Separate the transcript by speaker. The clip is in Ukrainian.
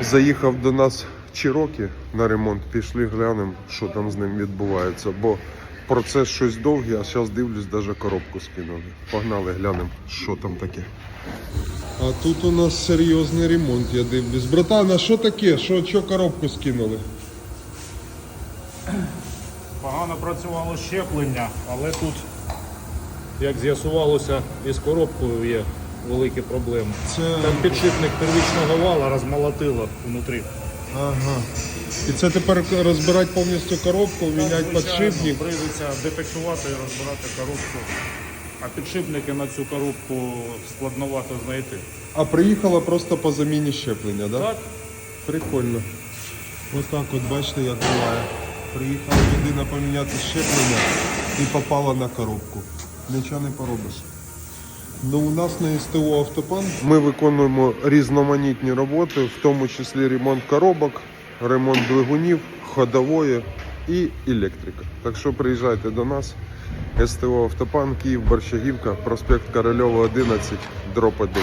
Speaker 1: Заїхав до нас Чирокі на ремонт, пішли глянемо, що там з ним відбувається. Бо процес щось довгий, а зараз дивлюсь, навіть коробку скинули. Погнали, глянемо, що там таке. А тут у нас серйозний ремонт, я дивлюсь. Братан, а що таке? Що, що коробку скинули?
Speaker 2: Погано працювало щеплення, але тут, як з'ясувалося, із коробкою є великі проблеми.
Speaker 1: Це.
Speaker 2: Там підшипник первічного вала розмолотило внутрі.
Speaker 1: Ага. І це тепер розбирати повністю коробку, міняти підшипник.
Speaker 2: Прийдеться дефектувати і розбирати коробку. А підшипники на цю коробку складновато знайти.
Speaker 1: А приїхала просто по заміні щеплення, так? Да?
Speaker 2: Так,
Speaker 1: Прикольно. Ось так от бачите, як буває. Приїхала людина поміняти щеплення і попала на коробку. Нічого не поробиш. Ну, у нас на СТО Автопан ми виконуємо різноманітні роботи, в тому числі ремонт коробок, ремонт двигунів, ходової і електрика. Так що приїжджайте до нас. СТО Автопан, Київ, Борщагівка, проспект Корольова, 11, дроп 1.